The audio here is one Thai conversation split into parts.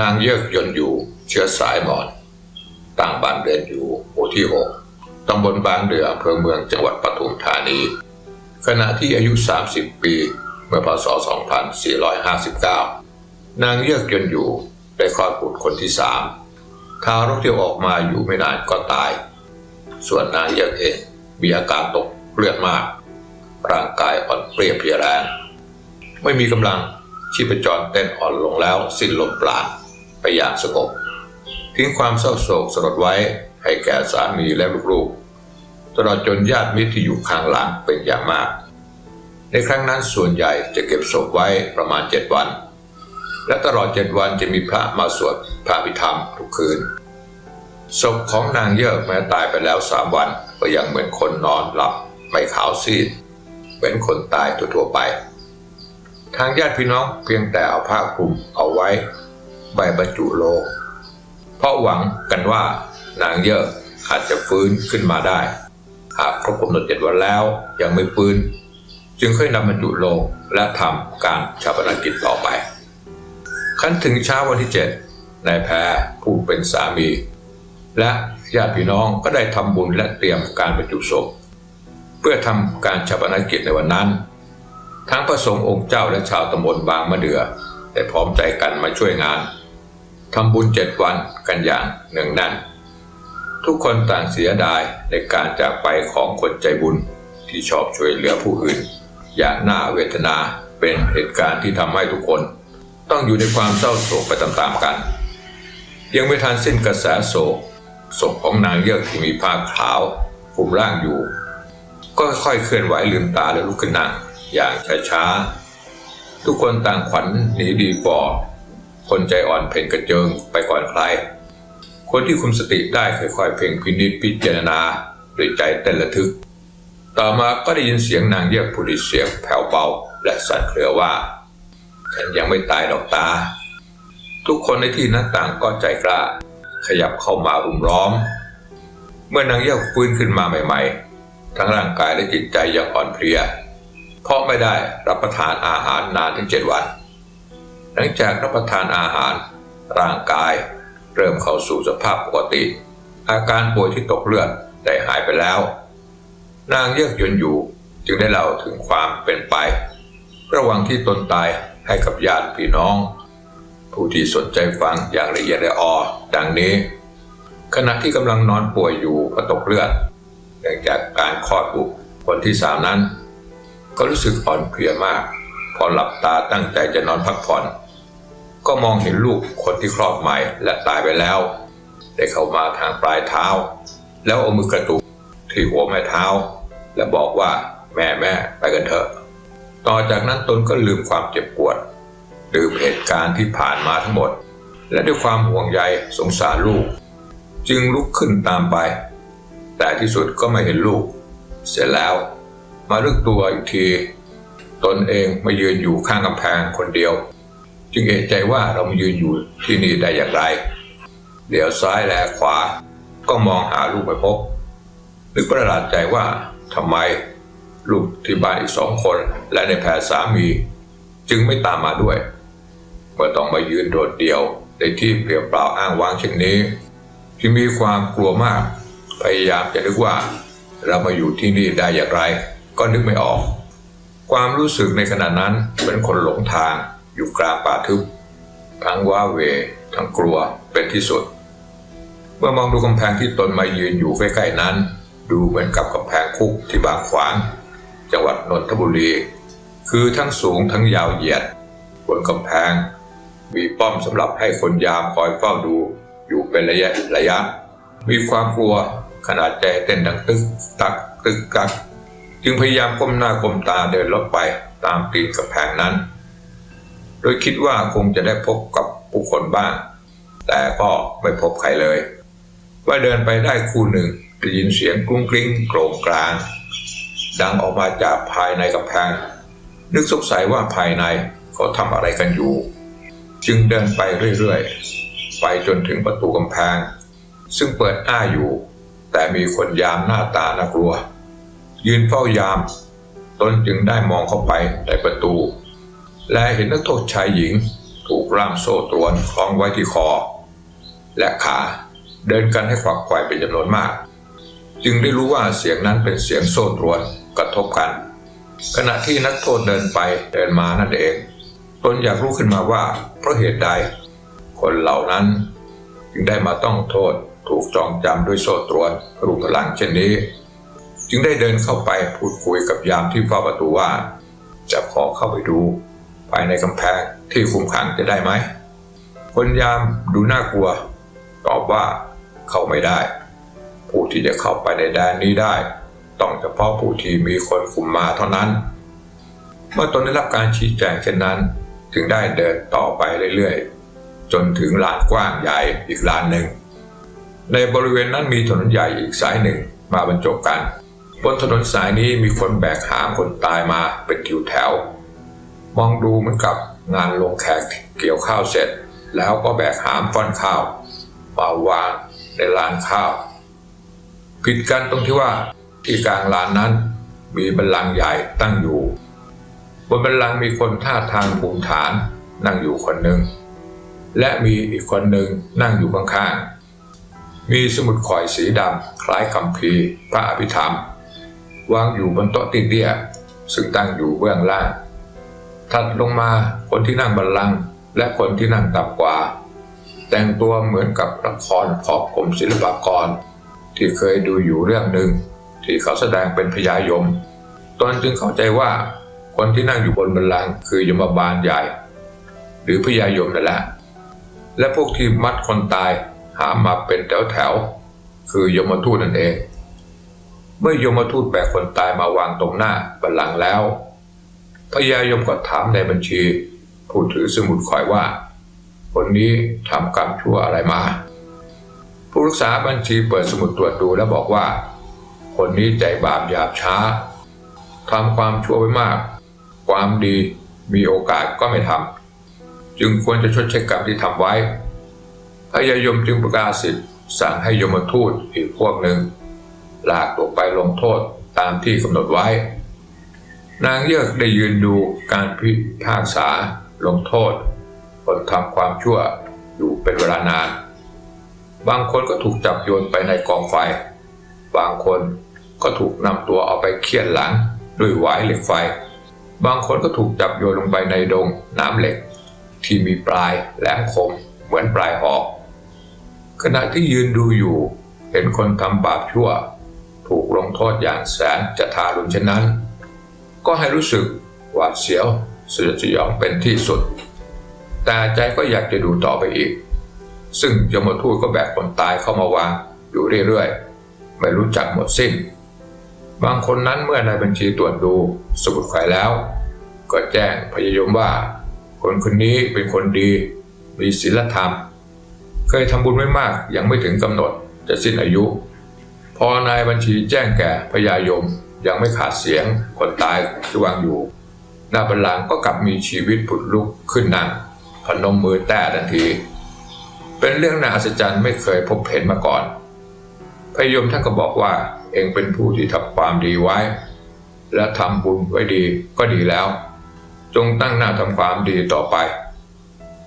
นางเยิกยนอยู่ เชื้อสายมอน ตั้งบ้านเรือนอยู่หมู่ที่หกตำบลบางเดืออำเภอเมืองจังหวัดปทุมธานี ขณะที่อายุ 30 ปี เมื่อพศ 2459 นางเยิกยนอยู่ได้คลอดบุตรคนที่สามทารกที่ออกมาอยู่ไม่นานก็ตาย ส่วนนางเยิกเองมีอาการตกเลือดมาก ร่างกายอ่อนเปรียเพลียแรง ไม่มีกำลังชีพจรเต้นอ่อนลงแล้วสิ้นลมปราณ ไปอย่างสงบทิ้งความเศร้าโศกสลดไว้ให้แก่สามีและลูกๆ ตลอดจนญาติมิตรที่อยู่ข้างหลังเป็นอย่างมาก ในครั้งนั้นส่วนใหญ่จะเก็บศพไว้ประมาณเจ็ดวัน และตลอดเจ็ดวันจะมีพระมาสวดพระพิธรรมทุกคืนศพของนางเยิกแม้ตายไปแล้วสามวัน ก็ยังเหมือนคนนอนหลับไม่ขาวซีด เหมือนคนตายทั่วๆไป ทางญาติพี่น้องเพียงแต่เอาผ้าคลุมเอาไว้ ใบบรรจุโลงเพราะหวังกันว่านางเยอะอาจจะฟื้นขึ้นมาได้ หากครบกำหนดเจ็ดวันแล้วยังไม่ฟื้น จึงค่อยนำบรรจุโลงและทำการชาปนกิจต่อไปขั้นถึงเช้าวันที่เจ็ดนายแพรผู้เป็นสามี และญาติพี่น้องก็ได้ทำบุญและเตรียมการบรรจุศพเพื่อทำการชาปนกิจในวันนั้น ทั้งพระสงฆ์องค์เจ้าและชาวตำบลบางมะเดือได้พร้อมใจกันมาช่วยงาน ทำบุญเจ็ดวันกันอย่างเนืองแน่น ทุกคนต่างเสียดายในการจากไปของคนใจบุญที่ชอบช่วยเหลือผู้อื่น อย่างน่าเวทนาเป็นเหตุการณ์ที่ทำให้ทุกคน ต้องอยู่ในความเศร้าโศกไปตามๆกัน ยังไม่ทันสิ้นกระแสโศกศพของนางเยือกที่มีผ้าขาวคลุมร่างอยู่ ก็ค่อยเคลื่อนไหวลืมตาและลุกขึ้นนั่งอย่างช้าๆทุกคนต่างขวัญหนีดีกว่า คนใจอ่อนเพ่งกระเจิงไปก่อนใคร คนที่คุมสติได้ค่อยๆเพ่งพินิจพิจารณาด้วยใจเต้นระทึก ต่อมาก็ได้ยินเสียงนางเยียกผู้ดีเสียงแผ่วเบาและสั่นเครือว่า ฉันยังไม่ตายดอกตา ทุกคนในที่นั้นต่างก็ใจกล้า ขยับเข้ามารุมล้อม เมื่อนางเยี่ยกฟื้นขึ้นมาใหม่ ๆ ทั้งร่างกายและจิตใจยังอ่อนเพลีย เพราะไม่ได้รับประทานอาหารนานถึงเจ็ดวัน หลังจากรับประทานอาหาร ร่างกาย เริ่มเข้าสู่สภาพปกติ อาการป่วยที่ตกเลือดได้หายไปแล้ว นางเยือกยนอยู่จึงได้เล่าถึงความเป็นไป ระหว่างที่ตนตายให้กับญาติพี่น้อง ผู้ที่สนใจฟังอย่างละเอียดละออดังนี้ ขณะที่กำลังนอนป่วยอยู่เพราะตกเลือดเนื่องจากการคลอดบุตรคนที่สามนั้น ก็รู้สึกอ่อนเพลียมาก พอหลับตาตั้งใจจะนอนพักผ่อน ก็มองเห็นลูกคนที่คลอดใหม่และตายไปแล้ว ได้เข้ามาทางปลายเท้า แล้วเอามือกระตุกที่หัวแม่เท้า และบอกว่าแม่แม่ไปกันเถอะ ต่อจากนั้นตนก็ลืมความเจ็บปวด ลืมเหตุการณ์ที่ผ่านมาทั้งหมด และด้วยความห่วงใยสงสารลูก จึงลุกขึ้นตามไป แต่ที่สุดก็ไม่เห็นลูก เสร็จแล้วมาลึกตัวอีกที ตนเองมายืนอยู่ข้างกำแพงคนเดียว จึงเอะใจว่าเรามายืนอยู่ที่นี่ได้อย่างไร เดี๋ยวซ้ายแลขวา ก็มองหาลูกไม่พบนึกประหลาดใจว่าทำไมลูกที่บ้านอีกสองคน และในแพรสามี จึงไม่ตามมาด้วยเมื่อต้องมายืนโดดเดี่ยวในที่เปลี่ยวเปล่าอ้างว้างเช่นนี้ที่มีความกลัวมาก พยายามจะนึกว่า เรามาอยู่ที่นี่ได้อย่างไร ก็นึกไม่ออก ความรู้สึกในขณะนั้นเป็นคนหลงทาง อยู่กลางป่าทึบ ทั้งว้าเว ทั้งกลัวเป็นที่สุด เมื่อมองดูกำแพงที่ตนมายืนอยู่ใกล้ๆนั้น ดูเหมือนกับกำแพงคุกที่บางขวาง จังหวัดนนทบุรี คือทั้งสูงทั้งยาวเหยียด บนกำแพง มีป้อมสำหรับให้คนยามคอยเฝ้าดูอยู่เป็นระยะระยะ มีความกลัวขนาดใจเต้นดังตึกตักตึกกักจึงพยายามก้มหน้าก้มตาเดินลดไปตามตีนกำแพงนั้น โดยคิดว่าคงจะได้พบกับผู้คนบ้าง แต่ก็ไม่พบใครเลย ว่าเดินไปได้คู่หนึ่งได้ยินเสียงกรุ้งกริ้งโกรงกลาง ดังออกมาจากภายในกำแพง นึกสงสัยว่าภายในเขาทำอะไรกันอยู่ จึงเดินไปเรื่อยๆ ไปจนถึงประตูกำแพง ซึ่งเปิดอ้าอยู่ แต่มีคนยามหน้าตาน่ากลัว ยืนเฝ้ายาม ตนจึงได้มองเข้าไปในประตู และเห็นนักโทษชายหญิง ถูกล่ามโซ่ตรวนคล้องไว้ที่คอ และขาเดินกันให้ขวักไขว่เป็นจำนวนมาก จึงได้รู้ว่าเสียงนั้นเป็นเสียงโซ่ตรวนกระทบกัน ขณะที่นักโทษเดินไปเดินมานั่นเองตนอยากรู้ขึ้นมาว่าเพราะเหตุใด คนเหล่านั้นจึงได้มาต้องโทษถูกจองจำด้วยโซ่ตรวนรูปพลังเช่นนี้ จึงได้เดินเข้าไปพูดคุยกับยามที่เฝ้าประตูว่า จะขอเข้าไปดู ภายในกำแพงที่คุมขังจะได้ไหม คนยามดูน่ากลัว ตอบว่าเข้าไม่ได้ ผู้ที่จะเข้าไปในแดนนี้ได้ ต้องเฉพาะผู้ที่มีคนคุมมาเท่านั้น เมื่อตนได้รับการชี้แจงเช่นนั้น ถึงได้เดินต่อไปเรื่อยๆ จนถึงลานกว้างใหญ่อีกลานหนึ่ง ในบริเวณนั้นมีถนนใหญ่อีกสายหนึ่งมาบรรจบกันบนถนนสายนี้มีคนแบกหามคนตายมาเป็นทิวแถว มองดูเหมือนกับงานลงแขกเกี่ยวข้าวเสร็จ แล้วก็แบกหามฟ้อนข้าวมาวางในลานข้าว ผิดกันตรงที่ว่าที่กลางลานนั้นมีบัลลังก์ใหญ่ตั้งอยู่ บนบัลลังก์มีคนท่าทางภูมิฐานนั่งอยู่คนหนึ่ง และมีอีกคนหนึ่งนั่งอยู่ข้างๆ มีสมุดข่อยสีดำคล้ายคำพีพระอภิธรรม วางอยู่บนโต๊ะติเตี้ยซึ่งตั้งอยู่เบื้องล่าง ถัดลงมาคนที่นั่งบัลลังก์และคนที่นั่งต่ำกว่า แต่งตัวเหมือนกับละครขอบกรมศิลปากร ที่เคยดูอยู่เรื่องหนึ่งที่เขาแสดงเป็นพญายม ตนจึงเข้าใจว่า คนที่นั่งอยู่บนบัลลังก์คือยมบาลใหญ่ หรือพญายมนั่นแหละ และพวกที่มัดคนตายหามมาเป็นแถวแถวคือยมทูตนั่นเอง เมื่อยมทูตแบกคนตายมาวางตรงหน้าบัลลังก์แล้ว พญายมก็ถามในบัญชี ผู้ถือสมุดคอยว่า คนนี้ทำกรรมชั่วอะไรมา ผู้รักษาบัญชีเปิดสมุดตรวจดูแล้วบอกว่า คนนี้ใจบาปหยาบช้าทำความชั่วไว้มาก ความดีมีโอกาสก็ไม่ทำจึงควรจะชดใช้กรรมที่ทำไว้พญายมจึงประกาศสิทธิ์สั่งให้ยมทูตอีกพวกหนึ่งลากตัวไปลงโทษตามที่กำหนดไว้ นางเยือกได้ยืนดูการพิพากษาลงโทษคนทำความชั่วอยู่เป็นเวลานาน บางคนก็ถูกจับโยนไปในกองไฟ บางคนก็ถูกนำตัวเอาไปเคี่ยนหลังด้วยหวายเหล็กไฟ บางคนก็ถูกจับโยนลงไปในดงน้ำเหล็ก ที่มีปลายแหลมคมเหมือนปลายหอก ขณะที่ยืนดูอยู่เห็นคนทำบาปชั่ว ถูกลงโทษอย่างแสนจะทารุณเช่นนั้น ก็ให้รู้สึกหวาดเสียวสยดสยองเป็นที่สุด แต่ใจก็อยากจะดูต่อไปอีก ซึ่งยมทูตก็แบกคนตายเข้ามาวางอยู่เรื่อยๆ ไม่รู้จักหมดสิ้น บางคนนั้นเมื่อนายบัญชีตรวจดูสมุดข่อยแล้ว ก็แจ้งพยายมว่า คนคนนี้เป็นคนดี มีศีลธรรม เคยทำบุญไว้มากยังไม่ถึงกำหนดจะสิ้นอายุ พอนายบัญชีแจ้งแก่พญายม ยังไม่ขาดเสียง คนตายที่วางอยู่ หน้าบัลลังก์ก็กลับมีชีวิตผุดลุกขึ้นนั่งพนมมือแต้ทันที เป็นเรื่องน่าอัศจรรย์ไม่เคยพบเห็นมาก่อน พยมท่านก็บอกว่า เองเป็นผู้ที่ทำความดีไว้ และทำบุญไว้ดีก็ดีแล้ว จงตั้งหน้าทำความดีต่อไป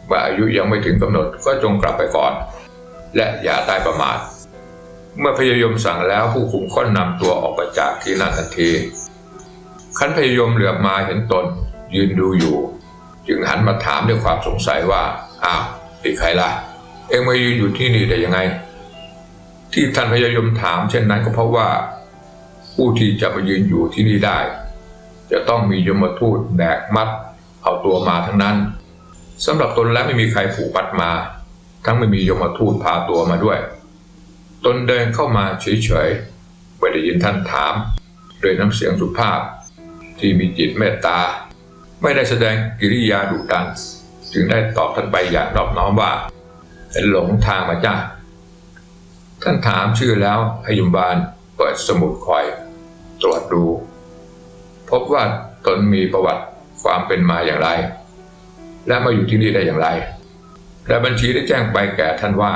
เมื่ออายุยังไม่ถึงกำหนดก็จงกลับไปก่อน และอย่าได้ประมาท เมื่อพยายมสั่งแล้วผู้คุมก็นำตัวออกไปจากที่นั่นทันทีขันพยายมเหลือบมาเห็นตน ยืนดูอยู่ จึงหันมาถามด้วยความสงสัยว่าอ้าวเป็นใครล่ะ เอ็งมายืนอยู่ที่นี่ได้ยังไง ที่ท่านพยายมถาม เช่นนั้นก็เพราะว่า ผู้ที่จะมายืนอยู่ที่นี่ได้ จะต้องมียมทูตแบกมัด เอาตัวมาทั้งนั้นสำหรับตนแล้วไม่มีใครผูกมัดมา ทั้งไม่มียมทูตพาตัวมาด้วย ตนเดินเข้ามาเฉยๆไม่ได้ยินท่านถาม ด้วยน้ำเสียงสุภาพ ที่มีจิตเมตตา ไม่ได้แสดงกิริยาดุดัน จึงได้ตอบท่านไปอย่างนอบน้อมว่าเป็นหลงทางมาจ้าท่านถามชื่อแล้วพยมบาลเปิดสมุดคอย ตรวจดู พบว่าตนมีประวัติความเป็นมาอย่างไร และมาอยู่ที่นี่ได้อย่างไรและบัญชีได้แจ้งไปแก่ท่านว่า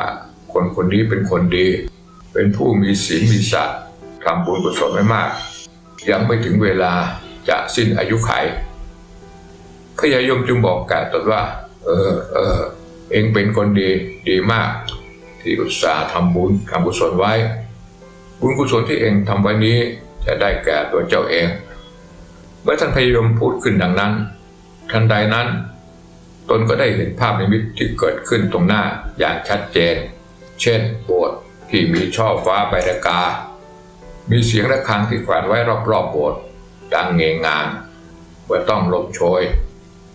คนคนนี้เป็นคนดี เป็นผู้มีศีลมีสัตว์ทำบุญกุศลไม่มาก ยังไม่ถึงเวลาจะสิ้นอายุไขพพญายมจึงบอกแก่ตนว่า เออเออเองเป็นคนดีดีมาก ที่อุตส่าห์ทำบุญทำกุศลไว้ บุญกุศลที่เองทำไว้นี้จะได้แก่ตัวเจ้าเอง เมื่อท่านพญายมพูดขึ้นดังนั้น ทันใดนั้น ตนก็ได้เห็นภาพในมิตที่เกิดขึ้นตรงหน้าอย่างชัดเจน เช่นโบสถ์ ที่มีช่อฟ้าใบระกา มีเสียงระฆังที่แขวนไว้รอบๆโบสถ์ดังเงงงามเมื่อต้องลมโชย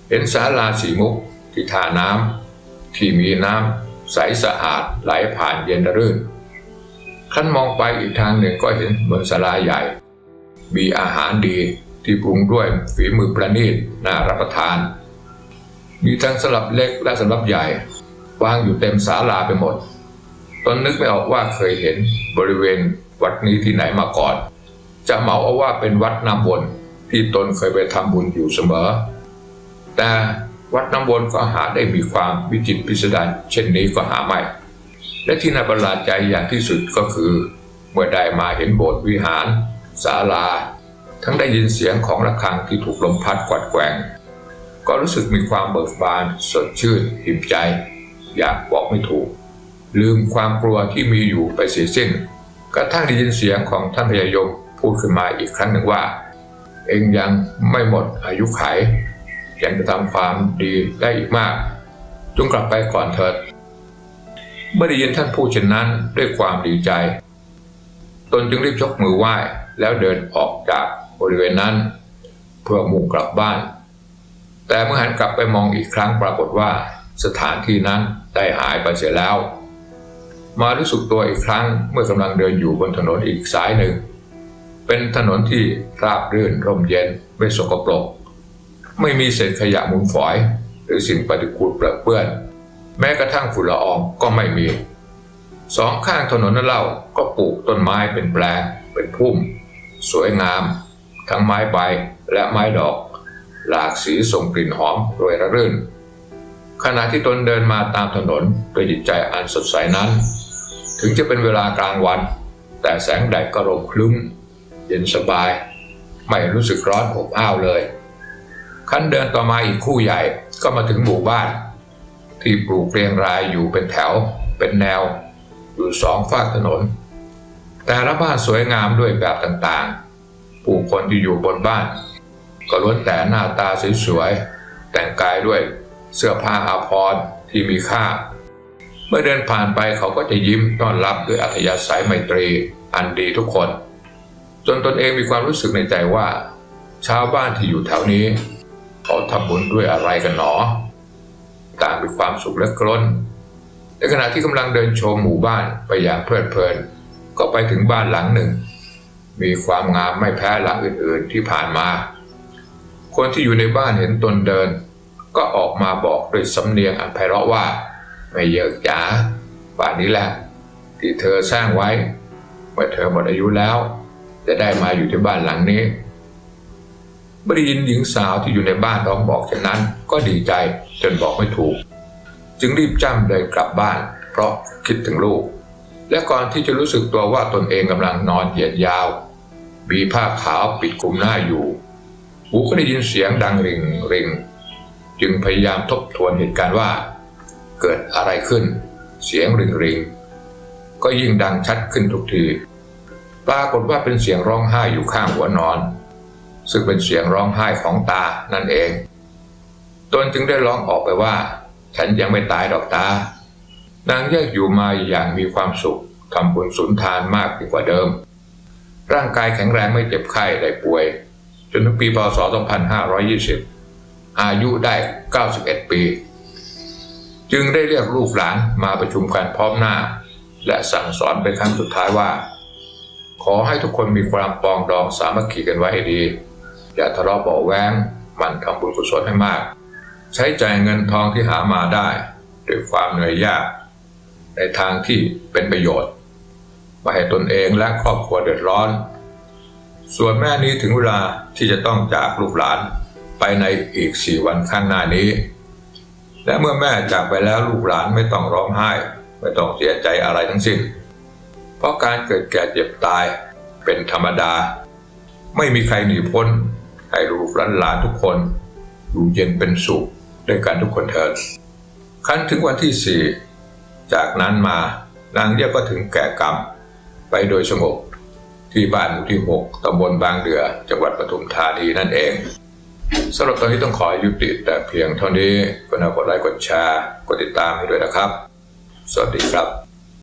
เห็นศาลาสีมุกที่ท่าน้ำที่มีน้ำใสสะอาดไหลผ่านเย็นรื่นขั้นมองไปอีกทางหนึ่งก็เห็นเหมือนศาลาใหญ่ มีอาหารดีที่ปรุงด้วยฝีมือประณีตน่ารับประทาน มีทั้งสำหรับเล็กและสำหรับใหญ่ วางอยู่เต็มศาลาไปหมด ตนนึกไม่ออกว่าเคยเห็นบริเวณวัดนี้ที่ไหนมาก่อน จะเหมาเอาว่าเป็นวัดน้ำวนที่ตนเคยไปทำบุญอยู่เสมอ แต่วัดน้ำวนก็หาได้มีความวิจิตรพิสดารเช่นนี้ก็หาไม่ และที่น่าประหลาดใจอย่างที่สุดก็คือ เมื่อได้มาเห็นโบสถ์วิหารศาลา ทั้งได้ยินเสียงของระฆังที่ถูกลมพัดกวัดแกว่งก็รู้สึกมีความเบิกบานสดชื่นอิ่มใจ อยากบอกไม่ถูก ลืมความกลัวที่มีอยู่ไปเสียสิ้น กระทั่งได้ยินเสียงของท่านพญายมพูดขึ้นมาอีกครั้งหนึ่งว่า เองยังไม่หมดอายุไขยังจะทำความดีได้อีกมาก จงกลับไปก่อนเถิดเมื่อได้ยินท่านพูดเช่นนั้นด้วยความดีใจ ตนจึงรีบยกมือไหว้แล้วเดินออกจากบริเวณนั้น เพื่อมุ่งกลับบ้าน แต่เมื่อหันกลับไปมองอีกครั้งปรากฏว่าสถานที่นั้นได้หายไปเสียแล้ว มารู้สึกตัวอีกครั้งเมื่อกำลังเดินอยู่บนถนนอีกสายหนึ่ง เป็นถนนที่ราบรื่นร่มเย็นไม่สกปรก ไม่มีเศษขยะมูลฝอย หรือสิ่งปฏิกูลเปรอะเปื้อน แม้กระทั่งฝุ่นละอองก็ไม่มี สองข้างถนนนั้นเล่าก็ปลูกต้นไม้เป็นแปลงเป็นพุ่ม สวยงาม ทั้งไม้ใบและไม้ดอก หลากสีส่งกลิ่นหอมโรยระรื่นขณะที่ตนเดินมาตามถนนด้วยจิตใจอันสดใสนั้น ถึงจะเป็นเวลากลางวัน แต่แสงแดดก็ร่มคลึ้ม เย็นสบาย ไม่รู้สึกร้อนอบอ้าวเลยขั้นเดินต่อมาอีกคู่ใหญ่ก็มาถึงหมู่บ้าน ที่ปลูกเรียงรายอยู่เป็นแถว เป็นแนว อยู่สองฝากถนน แต่ละบ้านสวยงามด้วยแบบต่างๆ ผู้คนที่อยู่บนบ้าน ก็ล้วนแต่หน้าตาสวยๆแต่งกายด้วยเสื้อผ้าอาภรณ์ที่มีค่า เมื่อเดินผ่านไปเขาก็จะยิ้มต้อนรับด้วยอัธยาศัยไมตรีอันดีทุกคน จนตนเองมีความรู้สึกในใจว่าชาวบ้านที่อยู่แถวนี้ เขาทำบุญด้วยอะไรกันหนอ ต่างมีความสุขและกล้นในขณะที่กำลังเดินชมหมู่บ้านไปอย่างเพลิดเพลิน ก็ไปถึงบ้านหลังหนึ่ง มีความงามไม่แพ้หลังอื่นๆที่ผ่านมา คนที่อยู่ในบ้านเห็นตนเดิน ก็ออกมาบอกด้วยสำเนียงอันไพเราะว่า ไม่เยอะจ๋าบ้านนี้แหละ ที่เธอสร้างไว้ เมื่อเธอหมดอายุแล้ว จะได้มาอยู่ที่บ้านหลังนี้เมื่อได้ยินหญิงสาวที่อยู่ในบ้านร้องบอกเช่นนั้น ก็ดีใจจนบอกไม่ถูก จึงรีบจ้ำเดินกลับบ้าน เพราะคิดถึงลูก และก่อนที่จะรู้สึกตัวว่าตนเองกำลังนอนเหยียดยาว มีผ้าขาวปิดคลุมหน้าอยู่หูก็ได้ยินเสียงดังริงริง จึงพยายามทบทวนเหตุการณ์ว่า เกิดอะไรขึ้น เสียงริงริงก็ยิ่งดังชัดขึ้นทุกที ปรากฏว่าเป็นเสียงร้องไห้อยู่ข้างหัวนอน ซึ่งเป็นเสียงร้องไห้ของตานั่นเอง ตนจึงได้ร้องออกไปว่า ฉันยังไม่ตายดอกตา นางแยกอยู่มาอย่างมีความสุขทำบุญสุนทานมากยิ่งกว่าเดิม ร่างกายแข็งแรงไม่เจ็บไข้ได้ป่วย จนถึงปีพศ 2520 อายุได้ 91 ปี จึงได้เรียกลูกหลานมาประชุมกันพร้อมหน้า และสั่งสอนเป็นครั้งสุดท้ายว่า ขอให้ทุกคนมีความปองดองสามัคคีกันไว้ให้ดี อย่าทะเลาะเบาแวงมันทำบุญกุศลให้มาก ใช้จ่ายเงินทองที่หามาได้ด้วยความเหนื่อยยาก ในทางที่เป็นประโยชน์ม่ให้ตนเองและครอบครัวเดือดร้อน ส่วนแม่นี้ถึงเวลาที่จะต้องจากลูกหลานไปในอีกสี่วันข้างหน้านี้ และเมื่อแม่จากไปแล้วลูกหลานไม่ต้องร้องไห้ ไม่ต้องเสียใจอะไรทั้งสิ้น เพราะการเกิดแก่เจ็บตายเป็นธรรมดา ไม่มีใครหนีพ้น ให้ลูกหลานหลานทุกคนอยู่เย็นเป็นสุขด้วยกันทุกคนเถิดครั้นถึงวันที่สี่จากนั้นมานางเรียกก็ถึงแก่กรรม ไปโดยสงบที่บ้านหมู่ที่6ตำบลบางเดือ จังหวัดปทุมธานีนั่นเอง สำหรับตอนนี้ต้องขอยุติแต่เพียงเท่านี้ก็น่ากดไลค์กดแชร์ กดติดตามให้ด้วยนะครับ สวัสดีครับ